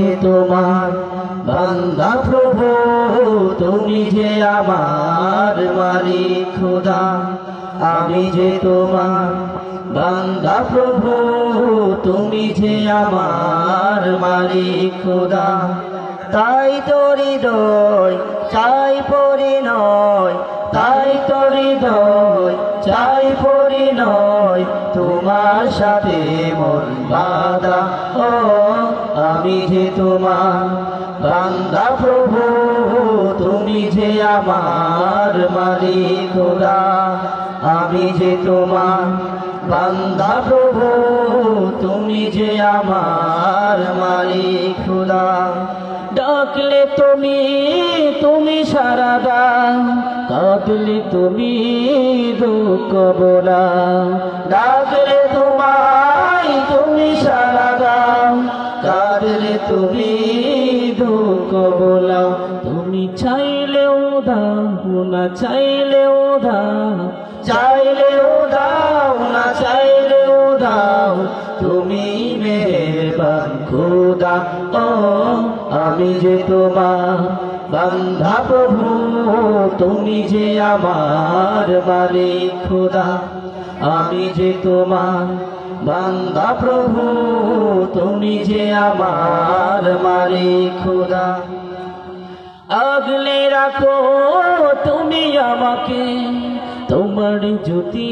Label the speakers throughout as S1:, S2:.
S1: যে তোমার বান্দা প্রভু, তুমি যে আমার মালিক খোদা। আমি যে তোমার বান্দা প্রভু, তুমি যে আমার মালিক খোদা। তাই তো হৃদয় চাই পরিণয়, তাই তো হৃদয় চাই পরিণয়। তোমার সাথে মন বাদা আমি যে তোমার বান্দা প্রভু, তুমি যে আমার মালিক খোদা আমি যে তোমার বান্দা প্রভু, তুমি যে আমার মালিক খোদা ডাকলে তুমি তুমি সারা দাও কাঁদলে তুমি দুঃখ বোলা ডাকলে তোমায় তুমি দুঃখ বোলা তুমি চাইলেও দাও না চাইলেও দাও চাইলেও দাও না চাইলেও দাও তুমি মেহেরবান খোদা, ও আমি যে তোমার বান্ধা প্রভু, তুমি যে আমার মালিক খোদা, আমি যে তোমার বান্দা প্রভু তুমি যে আমার মালিক খোদা। আগলে রাখো তুমি আমাকে, তোমার জ্যোতি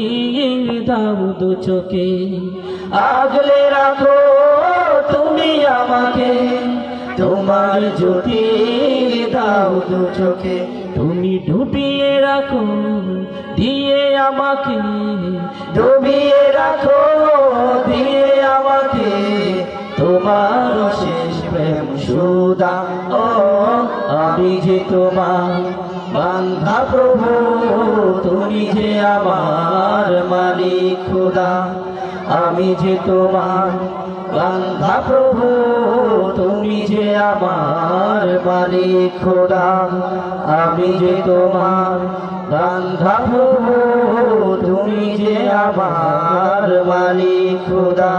S1: দাও দু চোখে। আগলে রাখো তুমি আমাকে, তোমার জ্যোতি দাও দু চোখে। তুমি ডুবিয়ে রাখো, দিয়ে আমাকে, ডুবিয়ে রাখো তোমার শেষ প্রেম সুদা। ও আমি যে তোমার বান্ধা প্রভু, তুমি যে আমার মালিক খোদা। আমি যে তোমার বান্ধা প্রভু, তুমি যে আমার মালিক খোদা। আমি যে তোমার বান্ধা প্রভু, তুমি যে আমার মালিক খোদা।